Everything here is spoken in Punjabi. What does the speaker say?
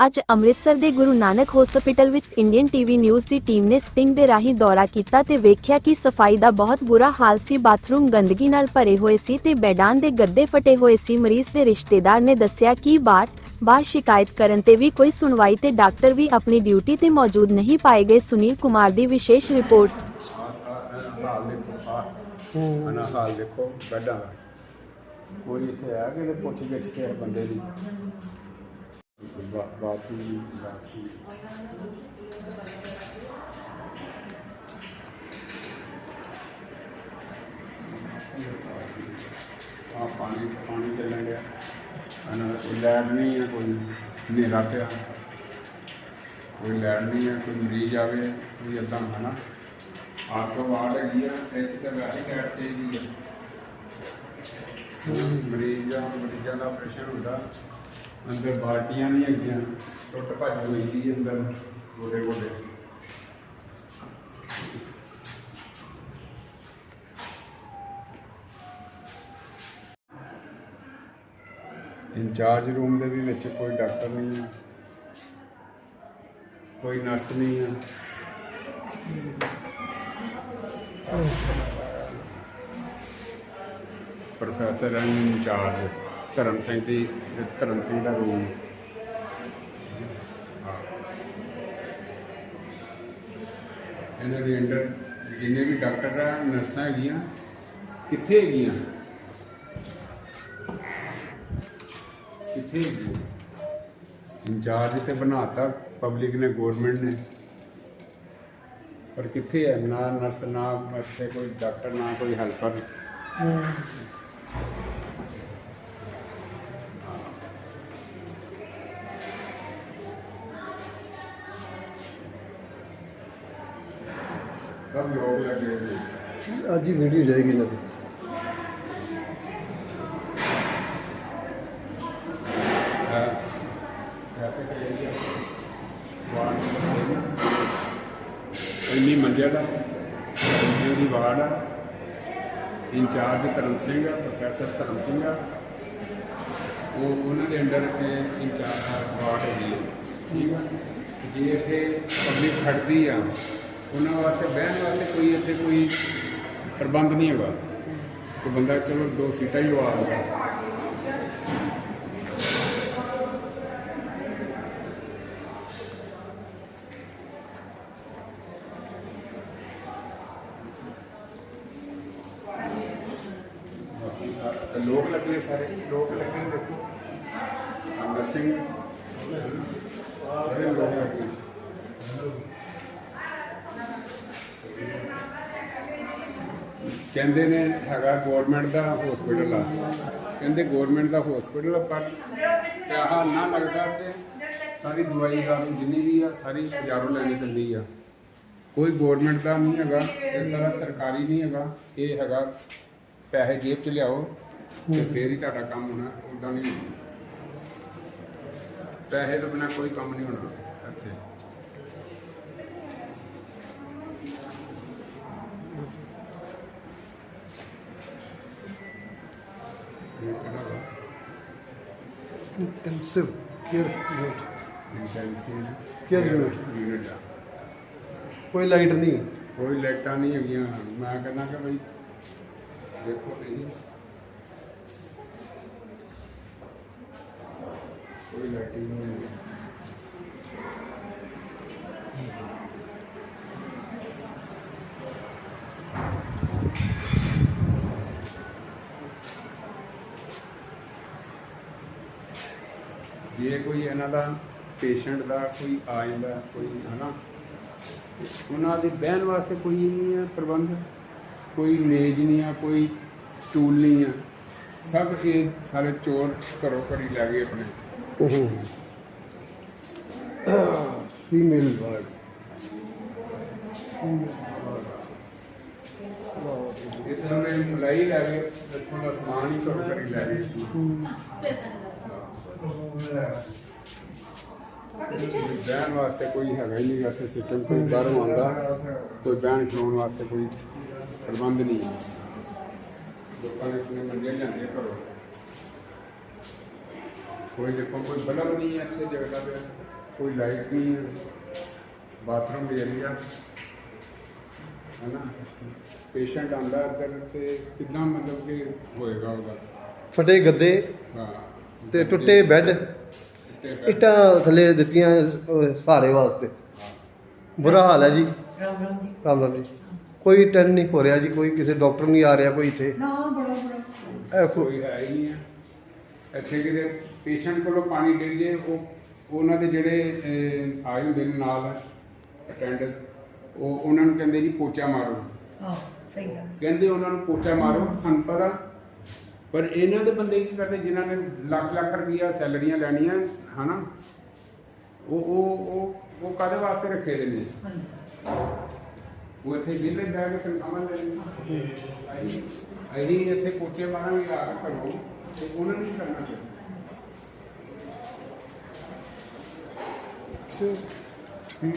ਅੱਜ ਅੰਮ੍ਰਿਤਸਰ ਦੇ ਗੁਰੂ ਨਾਨਕ ਹਸਪੀਟਲ ਵਿੱਚ ਇੰਡੀਅਨ ਟੀਵੀ ਨਿਊਜ਼ ਦੀ ਟੀਮ ਨੇ ਸਟਿੰਗ ਦੇ ਰਾਹੀਂ ਦੌਰਾ ਕੀਤਾ ਤੇ ਵੇਖਿਆ ਕਿ ਸਫ਼ਾਈ ਦਾ ਬਹੁਤ ਬੁਰਾ ਹਾਲ ਸੀ। ਬਾਥਰੂਮ ਗੰਦਗੀ ਨਾਲ ਭਰੇ ਹੋਏ ਸੀ ਤੇ ਬੈਡਾਂ ਦੇ ਗੱਦੇ ਫਟੇ ਹੋਏ ਸੀ। ਮਰੀਜ਼ ਦੇ ਰਿਸ਼ਤੇਦਾਰ ਨੇ ਦੱਸਿਆ ਕਿ ਬਾਰ ਬਾਰ ਸ਼ਿਕਾਇਤ ਕਰਨ ਤੇ ਵੀ ਕੋਈ ਸੁਣਵਾਈ ਤੇ ਡਾਕਟਰ ਵੀ ਆਪਣੀ ਡਿਊਟੀ ਤੇ ਮੌਜੂਦ ਨਹੀਂ ਪਾਏ ਗਏ। ਸੁਨੀਲ ਕੁਮਾਰ ਦੀ ਵਿਸ਼ੇਸ਼ ਰਿਪੋਰਟ। ਹਾਲ ਹਾਲ ਦੇਖੋ, ਬੈਡਾਂ ਕੋਈ ਇੱਥੇ ਆ ਕਿ ਪੁੱਛ ਗਿੱਛ ਕੇ ਬੰਦੇ ਦੀ? ਬਾ- ਬਾਕੀ ਬਾਕੀ ਆ ਪਾਣੀ ਪਾਣੀ ਚੱਲਣ ਡਿਆ ਅਨਾ ਲੈਟ ਨਹੀਂ ਹੈ ਕੋਈ ਹਨੇਰਾ ਪਿਆ ਕੋਈ ਲੈਟ ਨਹੀਂ ਹੈ ਕੋਈ ਮਰੀਜ਼ ਆਵੇ ਕੋਈ ਏਦਾਂ ਹਨਾ ਆਟੋ ਵਾਰਡ ਹੈਗੀ ਆ ਇੱਥੇ ਤਾਂ ਵੈਸੇ ਲੈਟ ਚਾਹੀਦੀ ਹੈ ਮਰੀਜ਼ਾਂ ਮਰੀਜ਼ਾਂ ਦਾ ਆਪਰੇਸ਼ਨ ਹੁੰਦਾ। ਅੰਦਰ ਬਾਲਟੀਆਂ ਨਹੀਂ ਹੈਗੀਆਂ, ਟੁੱਟ ਭੱਜ ਹੋਈ ਦੀ ਅੰਦਰ ਗੋਡੇ ਗੋਡੇ। ਇੰਚਾਰਜ ਰੂਮ ਦੇ ਵੀ ਵਿੱਚ ਕੋਈ ਡਾਕਟਰ ਨਹੀਂ ਹੈ, ਕੋਈ ਨਰਸ ਨਹੀਂ ਹੈ। Professor in charge. Dharam Singh ਦੀ, ਧਰਮ ਸਿੰਘ ਦਾ ਰੂਮ ਇਹਨਾਂ ਦੇ ਅੰਡਰ ਜਿੰਨੇ ਵੀ ਡਾਕਟਰ ਆ, ਨਰਸਾਂ ਹੈਗੀਆਂ, ਕਿੱਥੇ ਹੈਗੀਆਂ? ਕਿੱਥੇ ਹੈਗੀਆਂ? ਇੰਚਾਰਜ ਤੇ ਬਣਾਤਾ, ਪਬਲਿਕ ਨੇ, ਗਵਰਨਮੈਂਟ ਨੇ। ਪਰ ਕਿੱਥੇ ਹੈ? ਨਾ ਨਰਸ, ਨਾ ਇੱਥੇ ਕੋਈ ਡਾਕਟਰ, ਨਾ ਕੋਈ ਹੈਲਪਰ। ਸਭ ਲੋਕ ਲੱਗੇ ਹੋਏ ਨੇ ਅੱਜ ਹੀ ਵੀਡੀਓ ਜਾਏਗੀ ਇਹਨਾਂ ਦੀ। ਇੰਨੀ ਮੰਡਿਆ ਦਾ। ਧਰਮ ਸਿੰਘ ਦੀ ਵਾਰਡ ਆ। ਇੰਚਾਰਜ ਧਰਮ ਸਿੰਘ ਆ ਪ੍ਰੋਫੈਸਰ ਧਰਮ ਸਿੰਘ ਆ। ਉਹ ਉਹਨਾਂ ਦੇ ਅੰਡਰ ਇੰਚਾਰਜ ਵਾਰਡ ਹੈਗੀ ਹੈ ਠੀਕ ਆ? ਤੇ ਜੇ ਇੱਥੇ ਪਬਲਿਕ ਖੜਦੀ ਆ ਉਹਨਾਂ ਵਾਸਤੇ, ਬਹਿਣ ਵਾਸਤੇ ਕੋਈ ਇੱਥੇ ਕੋਈ ਪ੍ਰਬੰਧ ਨਹੀਂ ਹੈਗਾ। ਕੋਈ ਬੰਦਾ ਚਲੋ ਦੋ ਸੀਟਾਂ ਹੀ ਲਵਾ ਲਊਗਾ ਲੋਕ ਲੱਗੇ ਸਾਰੇ? ਲੋਕ ਲੱਗੇ ਨੇ ਦੇਖੋ। ਅੰਦਰ ਸਿੰਘ। ਸਾਰੇ ਲੋਕ ਲੱਗੇ ਕਹਿੰਦੇ ਨੇ ਹੈਗਾ ਗਵਰਨਮੈਂਟ ਦਾ ਹਸਪੀਟਲ ਆ। ਕਹਿੰਦੇ ਗਵਰਨਮੈਂਟ ਦਾ ਹਸਪੀਟਲ ਆ, ਪਰ ਆਹ ਨਾ ਲੱਗਦਾ ਤੇ ਸਾਰੀ ਦਵਾਈ ਦਾ ਜਿੰਨੀ ਵੀ ਆ, ਸਾਰੀ ਬਾਜ਼ਾਰੋਂ ਲੈਣੀ ਪੈਂਦੀ ਆ। ਕੋਈ ਗਵਰਨਮੈਂਟ ਦਾ ਨਹੀਂ ਹੈਗਾ ਇਹ ਸਾਰਾ ਸਰਕਾਰੀ ਨਹੀਂ ਹੈਗਾ। ਇਹ ਹੈਗਾ ਪੈਸੇ ਜੇਬ 'ਚ ਲਿਆਓ ਤੇ ਫੇਰ ਹੀ ਤੁਹਾਡਾ ਕੰਮ ਹੋਣਾ ਉਦਾਂ ਨਹੀਂ ਪੈਸੇ ਤੋਂ ਬਿਨਾ ਕੋਈ ਕੰਮ ਨਹੀਂ ਹੋਣਾ ਇੱਥੇ ਇਹ ਕਿਹੜਾ ਵਾ intensive care unit intensive unit ਆ ਕੋਈ ਲਾਈਟ ਨਹੀਂ ਕੋਈ ਲਾਈਟਾਂ ਨਹੀਂ ਹੈਗੀਆਂ ਮੈਂ ਕਹਿੰਦਾ ਕਿ ਬਈ ਦੇਖੋ ਨਹੀਂ ਕੋਈ ਲਾਈਟਿੰਗ ਨਹੀਂ ਹੈ ਜੇ ਕੋਈ ਇਹਨਾਂ ਦਾ ਪੇਸ਼ੈਂਟ ਦਾ ਕੋਈ ਆ ਜਾਂਦਾ ਕੋਈ ਹਨਾ ਉਹਨਾਂ ਦੇ ਬਹਿਣ ਵਾਸਤੇ ਕੋਈ ਨਹੀਂ ਹੈ ਪ੍ਰਬੰਧ ਕੋਈ ਮੇਜ਼ ਨਹੀਂ ਆ ਕੋਈ ਸਟੂਲ ਨਹੀਂ ਆ। ਸਭ ਇਹ ਸਾਰੇ ਚੋਰ ਘਰੋਂ ਘਰੀ ਲੈ ਗਏ ਆਪਣੇ। Female ward. ਇੱਥੇ ਉਹਨੇ ਮਲਾਈ ਲੈ ਗਏ ਇੱਥੋਂ ਦਾ ਸਮਾਨ ਹੀ ਘਰੋਂ ਘਰੀ ਲੈ ਗਏ। ਬਹਿਣ ਵਾਸਤੇ ਕੋਈ ਹੈਗਾ ਹੀ ਨਹੀਂ ਇੱਥੇ ਸਿਸਟਮ ਕੋਈ ਬਾਹਰੋਂ ਆਉਂਦਾ ਕੋਈ ਬਹਿਣ ਖਲੋਣ ਵਾਸਤੇ ਕੋਈ ਪ੍ਰਬੰਧ ਨਹੀਂ। ਹੈ ਲੋਕਾਂ ਨੇ ਆਪਣੇ ਮੰਜੇ ਲਿਆਂਦੇ ਘਰੋਂ। ਕੋਈ ਦੇਖੋ ਕੋਈ ਬਲਬ ਨਹੀਂ ਹੈ ਇੱਥੇ ਜਗਦਾ ਪਿਆ ਕੋਈ ਲਾਈਟ ਨਹੀਂ ਹੈ। ਬਾਥਰੂਮ ਏਰੀਆ ਹੈ ਨਾ ਪੇਸ਼ੈਂਟ ਆਂਦਾ ਅੰਦਰ ਤੇ ਕਿੱਦਾਂ ਮਤਲਬ ਕਿ ਹੋਏਗਾ ਉਹਦਾ? ਫਟੇ ਗੱਦੇ। ਹਾਂ। ਤੇ ਟੁੱਟੇ ਬੈੱਡ। ਇੱਟਾਂ ਥੱਲੇ ਦਿੱਤੀਆਂ ਅਹ, ਸਹਾਰੇ ਵਾਸਤੇ। ਬੁਰਾ ਹਾਲ ਹੈ ਜੀ। ਰਾਮ ਰਾਮ ਜੀ। ਰਾਮ ਰਾਮ ਜੀ ਕੋਈ ਟੈਨ ਨਹੀਂ ਹੋ ਰਿਹਾ ਜੀ ਕੋਈ ਕਿਸੇ ਡਾਕਟਰ ਨਹੀਂ ਆ ਰਿਹਾ ਕੋਈ ਇੱਥੇ। ਨਾ ਬੜਾ ਬੜਾ। ਇਹ ਕੋ- ਕੋਈ ਹੈ ਹੀ ਨਹੀਂ ਹੈ ਇੱਥੇ ਕਿਤੇ ਪੇਸ਼ੈਂਟ ਕੋਲੋਂ ਪਾਣੀ ਡਿੱਗ ਜੇ ਉਹ ਉਹਨਾਂ ਦੇ ਜਿਹੜੇ ਅਹ, ਆਏ ਹੁੰਦੇ ਨੇ ਨਾਲ ਅਟੈਂਡੈਂਸ ਉਹ ਉਹਨਾਂ ਨੂੰ ਕਹਿੰਦੇ ਜੀ ਪੋਚਾ ਮਾਰੋ। ਹਾਂ ਸਹੀ ਗੱਲ। ਕਹਿੰਦੇ ਉਹਨਾਂ ਨੂੰ ਪੋਚਾ ਮਾਰੋ ਸਾਨੂੰ ਪਤਾ ਪਰ ਇਹਨਾਂ ਦੇ ਬੰਦੇ ਕੀ ਕਰਦੇ? ਜਿਨ੍ਹਾਂ ਨੇ ਲੱਖ ਲੱਖ ਰੁਪਈਆ ਸੈਲਰੀਆਂ ਲੈਣੀਆਂ, ਹਨਾ? ਉਹ ਉਹ ਉਹ ਉਹ ਕਾਦੇ ਵਾਸਤੇ ਰੱਖੇ ਦੇ ਨੇ? ਉਹ ਇੱਥੇ ਵਿਹਲੇ ਬੈਠ ਕੇ ਤਨਖਾਹਾਂ ਲੈਣੀਆਂ ਅਸੀਂ ਇੱਥੇ ਪੋਚੇ ਮਾਰਾਂਗੇ ਆ ਕੇ ਕਰੋ ਤੇ ਉਹਨਾਂ ਨੂੰ ਕੀ ਕਰਨਾ ਚਾਹੀਦਾ ਠੀਕ